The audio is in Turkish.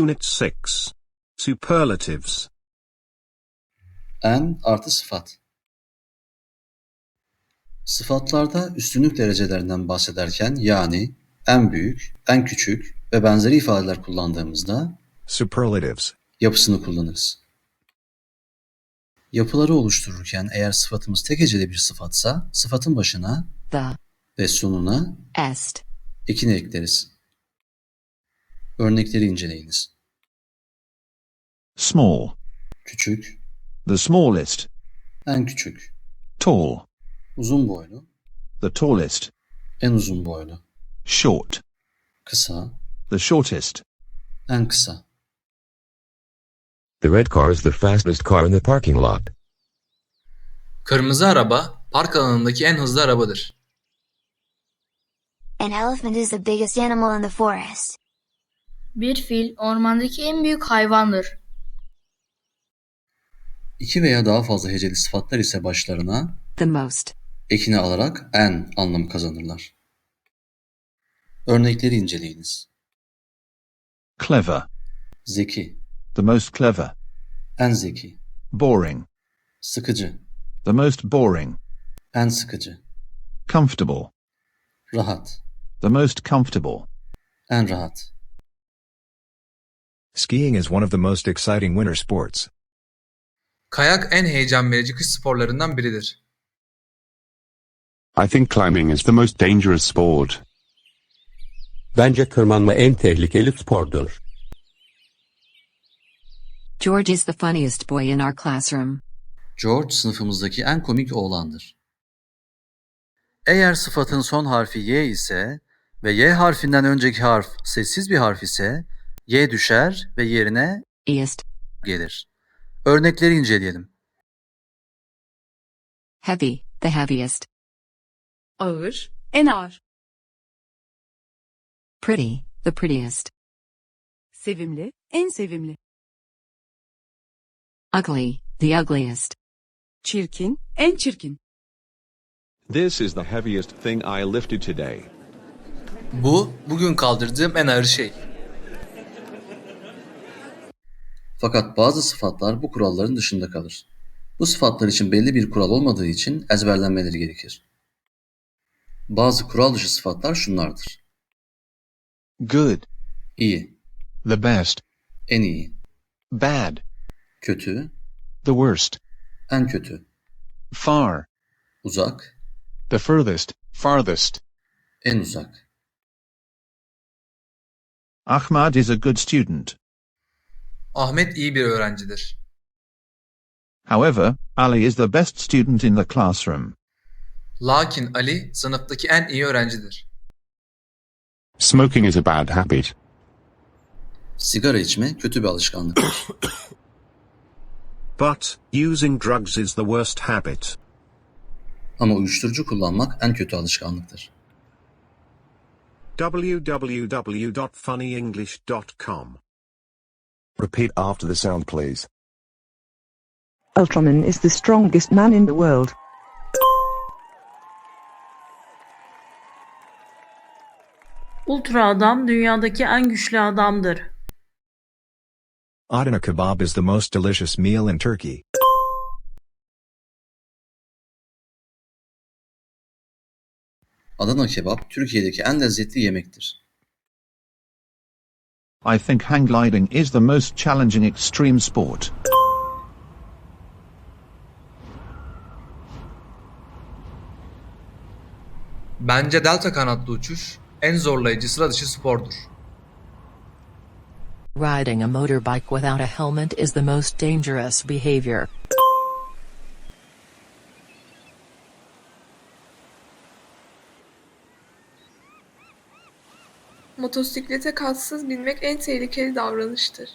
Unit 6. Superlatives. En artı sıfat. Sıfatlarda üstünlük derecelerinden bahsederken yani en büyük, en küçük ve benzeri ifadeler kullandığımızda Superlatives. yapısını kullanırız. Yapıları oluştururken eğer sıfatımız tek heceli bir sıfatsa sıfatın başına the, ve sonuna est, ekini ekleriz. Örnekleri inceleyiniz. Small. Küçük, The smallest. en küçük, Tall. uzun boylu, The tallest. en uzun boylu, Short. kısa, The shortest. en kısa. The red car is the fastest car in the parking lot. Kırmızı araba park alanındaki en hızlı arabadır. An elephant is the biggest animal in the forest. Bir fil ormandaki en büyük hayvandır. İki veya daha fazla heceli sıfatlar ise başlarına the most, ekini alarak en anlamı kazanırlar. Örnekleri inceleyiniz. Clever. Zeki, The most clever. en zeki, Boring. sıkıcı, The most boring. en sıkıcı, Comfortable. rahat, The most comfortable. en rahat. Skiing is one of the most exciting winter sports. Kayak en heyecan verici kış sporlarından biridir. I think climbing is the most dangerous sport. Bence tırmanma en tehlikeli spordur. George is the funniest boy in our classroom. George sınıfımızdaki en komik oğlandır. Eğer sıfatın son harfi y ise ve y harfinden önceki harf sessiz bir harf ise y düşer ve yerine East, gelir. Örnekleri inceleyelim. heavy, the heaviest. Ağır, en ağır. Pretty, the prettiest. Sevimli, en sevimli. Ugly, the ugliest. Çirkin, en çirkin. This is the heaviest thing I lifted today. Bu bugün kaldırdığım en ağır şey. Fakat bazı sıfatlar bu kuralların dışında kalır. Bu sıfatlar için belli bir kural olmadığı için ezberlenmeleri gerekir. Bazı kural dışı sıfatlar şunlardır. Good. İyi, The best. en iyi, Bad. kötü, The worst. en kötü, Far. uzak, The furthest. Farthest. en uzak. Ahmad is a good student. Ahmet iyi bir öğrencidir. However, Ali is the best student in the classroom. Lakin Ali sınıftaki en iyi öğrencidir. Smoking is a bad habit. Sigara içme kötü bir alışkanlıktır. But, using drugs is the worst habit. Ama uyuşturucu kullanmak en kötü alışkanlıktır. www.funnyenglish.com Repeat after the sound, please. Ultraman is the strongest man in the world. Ultra adam dünyadaki en güçlü adamdır. Adana kebab is the most delicious meal in Turkey. Adana kebap Türkiye'deki en lezzetli yemektir. I think hang gliding is the most challenging extreme sport. Bence delta kanatlı uçuş en zorlayıcı sıra dışı spordur. Riding a motorbike without a helmet is the most dangerous behavior. Motosiklete katsız binmek en tehlikeli davranıştır.